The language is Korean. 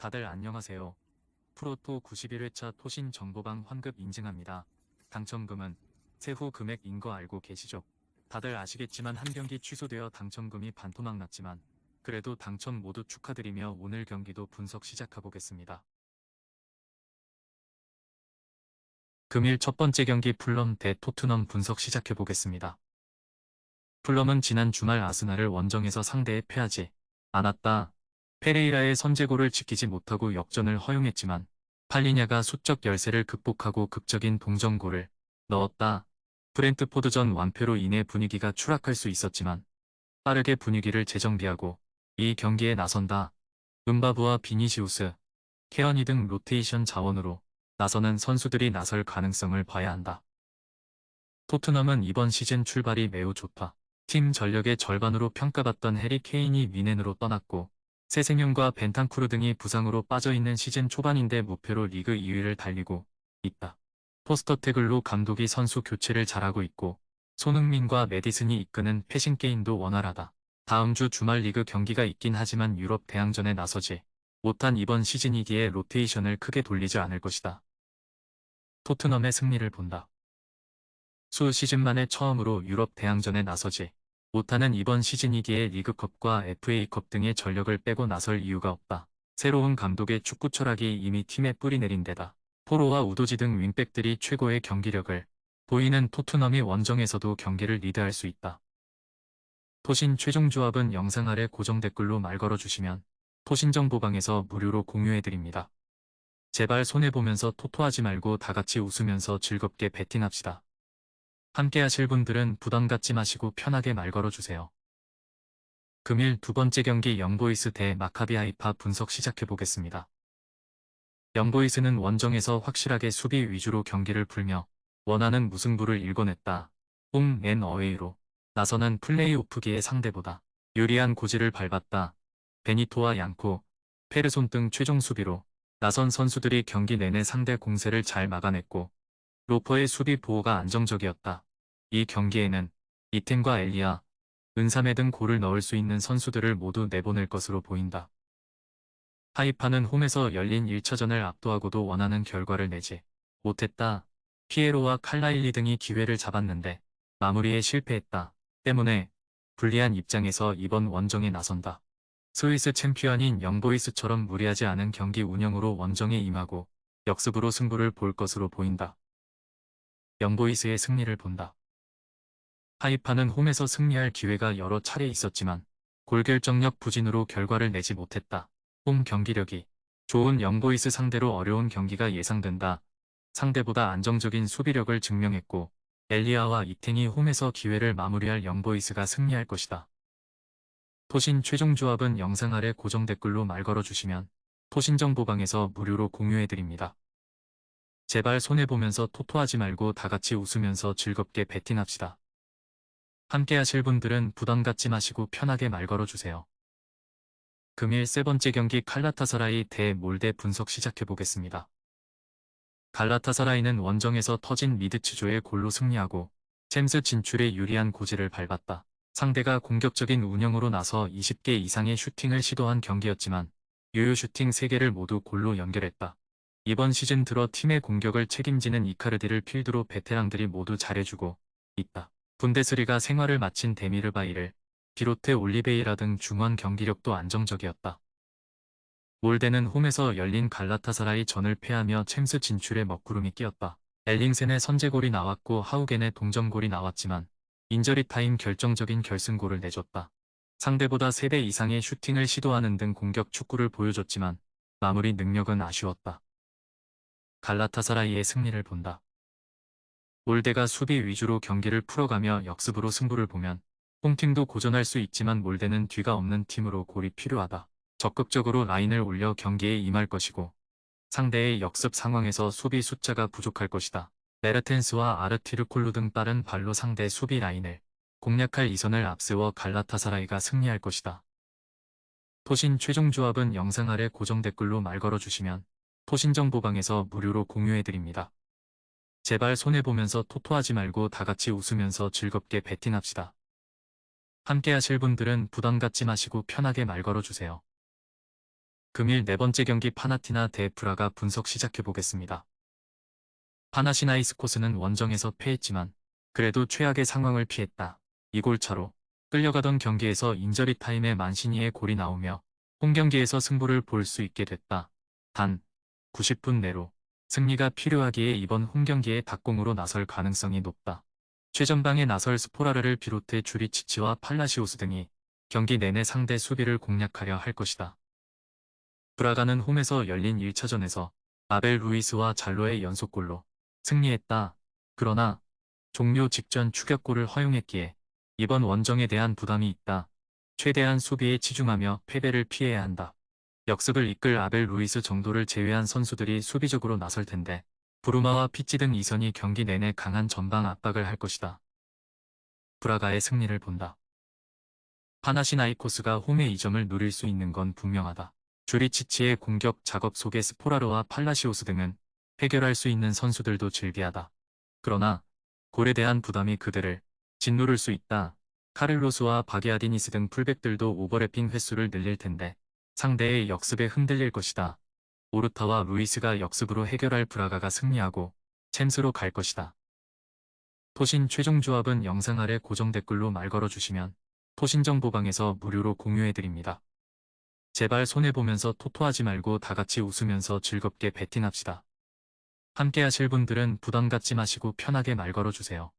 다들 안녕하세요. 프로토 91회차 토신 정보방 환급 인증합니다. 당첨금은 세후 금액인 거 알고 계시죠? 다들 아시겠지만 한 경기 취소되어 당첨금이 반토막 났지만 그래도 당첨 모두 축하드리며 오늘 경기도 분석 시작해보겠습니다. 금일 첫 번째 경기 풀럼 대 토트넘 분석 시작해보겠습니다. 풀럼은 지난 주말 아스날을 원정에서 상대에 패하지 않았다. 페레이라의 선제골을 지키지 못하고 역전을 허용했지만 팔리냐가 수적 열세를 극복하고 극적인 동점골을 넣었다. 브렌트포드전 완패로 인해 분위기가 추락할 수 있었지만 빠르게 분위기를 재정비하고 이 경기에 나선다. 은바부와 비니시우스, 케어니 등 로테이션 자원으로 나서는 선수들이 나설 가능성을 봐야 한다. 토트넘은 이번 시즌 출발이 매우 좋다. 팀 전력의 절반으로 평가받던 해리 케인이 위넨으로 떠났고 새생명과 벤탄쿠르 등이 부상으로 빠져있는 시즌 초반인데 무패로 리그 2위를 달리고 있다. 포스터 태글로 감독이 선수 교체를 잘하고 있고 손흥민과 메디슨이 이끄는 패싱 게임도 원활하다. 다음 주 주말 리그 경기가 있긴 하지만 유럽 대항전에 나서지 못한 이번 시즌이기에 로테이션을 크게 돌리지 않을 것이다. 토트넘의 승리를 본다. 수 시즌 만에 처음으로 유럽 대항전에 나서지 못하는 이번 시즌이기에 리그컵과 FA컵 등의 전력을 빼고 나설 이유가 없다. 새로운 감독의 축구 철학이 이미 팀에 뿌리내린 데다 포로와 우도지 등 윙백들이 최고의 경기력을 보이는 토트넘이 원정에서도 경기를 리드할 수 있다. 토신 최종 조합은 영상 아래 고정 댓글로 말 걸어주시면 토신 정보방에서 무료로 공유해드립니다. 제발 손해보면서 토토하지 말고 다같이 웃으면서 즐겁게 베팅합시다. 함께 하실 분들은 부담 갖지 마시고 편하게 말 걸어주세요. 금일 두 번째 경기 영보이스 대 마카비 하이파 분석 시작해보겠습니다. 영보이스는 원정에서 확실하게 수비 위주로 경기를 풀며 원하는 무승부를 일궈냈다. 홈앤 어웨이로 나서는 플레이오프기의 상대보다 유리한 고지를 밟았다. 베니토와 양코, 페르손 등 최종 수비로 나선 선수들이 경기 내내 상대 공세를 잘 막아냈고 로퍼의 수비 보호가 안정적이었다. 이 경기에는 이템과 엘리아, 은삼해 등 골을 넣을 수 있는 선수들을 모두 내보낼 것으로 보인다. 하이파는 홈에서 열린 1차전을 압도하고도 원하는 결과를 내지 못했다. 피에로와 칼라일리 등이 기회를 잡았는데 마무리에 실패했다. 때문에 불리한 입장에서 이번 원정에 나선다. 스위스 챔피언인 영보이스처럼 무리하지 않은 경기 운영으로 원정에 임하고 역습으로 승부를 볼 것으로 보인다. 영보이스의 승리를 본다. 하이파는 홈에서 승리할 기회가 여러 차례 있었지만 골결정력 부진으로 결과를 내지 못했다. 홈 경기력이 좋은 영보이스 상대로 어려운 경기가 예상된다. 상대보다 안정적인 수비력을 증명했고 엘리아와 이탱이 홈에서 기회를 마무리할 영보이스가 승리할 것이다. 토신 최종 조합은 영상 아래 고정 댓글로 말 걸어주시면 토신 정보방에서 무료로 공유해드립니다. 제발 손해보면서 토토하지 말고 다같이 웃으면서 즐겁게 베팅합시다. 함께 하실 분들은 부담 갖지 마시고 편하게 말 걸어주세요. 금일 세 번째 경기 칼라타사라이 대 몰대 분석 시작해보겠습니다. 갈라타사라이는 원정에서 터진 미드츠조의 골로 승리하고 챔스 진출에 유리한 고지를 밟았다. 상대가 공격적인 운영으로 나서 20개 이상의 슈팅을 시도한 경기였지만 유효 슈팅 3개를 모두 골로 연결했다. 이번 시즌 들어 팀의 공격을 책임지는 이카르디를 필두로 베테랑들이 모두 잘해주고 있다. 분데스리가 생활을 마친 데미르바이를 비롯해 올리베이라 등 중원 경기력도 안정적이었다. 몰데는 홈에서 열린 갈라타사라이 전을 패하며 챔스 진출에 먹구름이 끼었다. 엘링센의 선제골이 나왔고 하우겐의 동점골이 나왔지만 인저리 타임 결정적인 결승골을 내줬다. 상대보다 3배 이상의 슈팅을 시도하는 등 공격 축구를 보여줬지만 마무리 능력은 아쉬웠다. 갈라타사라이의 승리를 본다. 몰데가 수비 위주로 경기를 풀어가며 역습으로 승부를 보면 홈팀도 고전할 수 있지만 몰데는 뒤가 없는 팀으로 골이 필요하다. 적극적으로 라인을 올려 경기에 임할 것이고 상대의 역습 상황에서 수비 숫자가 부족할 것이다. 메르텐스와 아르티르콜루 등 빠른 발로 상대 수비 라인을 공략할 이선을 앞세워 갈라타사라이가 승리할 것이다. 토신 최종 조합은 영상 아래 고정 댓글로 말 걸어주시면 토신 정보방에서 무료로 공유해드립니다. 제발 손해보면서 토토하지 말고 다같이 웃으면서 즐겁게 베팅합시다. 함께 하실 분들은 부담 갖지 마시고 편하게 말 걸어주세요. 금일 네 번째 경기 파나티나 대 브라가 분석 시작해 보겠습니다. 파나시나이스코스는 원정에서 패했지만 그래도 최악의 상황을 피했다. 이골 차로 끌려가던 경기에서 인저리 타임에 만시니의 골이 나오며 홈 경기에서 승부를 볼 수 있게 됐다. 단 90분 내로 승리가 필요하기에 이번 홈 경기에 닭공으로 나설 가능성이 높다. 최전방에 나설 스포라르를 비롯해 주리치치와 팔라시오스 등이 경기 내내 상대 수비를 공략하려 할 것이다. 브라가는 홈에서 열린 1차전에서 아벨 루이스와 잘로의 연속골로 승리했다. 그러나 종료 직전 추격골을 허용했기에 이번 원정에 대한 부담이 있다. 최대한 수비에 치중하며 패배를 피해야 한다. 역습을 이끌 아벨 루이스 정도를 제외한 선수들이 수비적으로 나설 텐데 부르마와 피치 등 이선이 경기 내내 강한 전방 압박을 할 것이다. 브라가의 승리를 본다. 파나시나이코스가 홈의 이점을 노릴 수 있는 건 분명하다. 주리치치의 공격 작업 속에 스포라르와 팔라시오스 등은 해결할 수 있는 선수들도 즐비하다. 그러나 골에 대한 부담이 그들을 짓누를 수 있다. 카를로스와 바게아디니스 등 풀백들도 오버래핑 횟수를 늘릴 텐데 상대의 역습에 흔들릴 것이다. 오르타와 루이스가 역습으로 해결할 브라가가 승리하고 챔스로 갈 것이다. 토신 최종 조합은 영상 아래 고정 댓글로 말 걸어주시면 토신 정보방에서 무료로 공유해드립니다. 제발 손해보면서 토토하지 말고 다같이 웃으면서 즐겁게 베팅합시다. 함께 하실 분들은 부담 갖지 마시고 편하게 말 걸어주세요.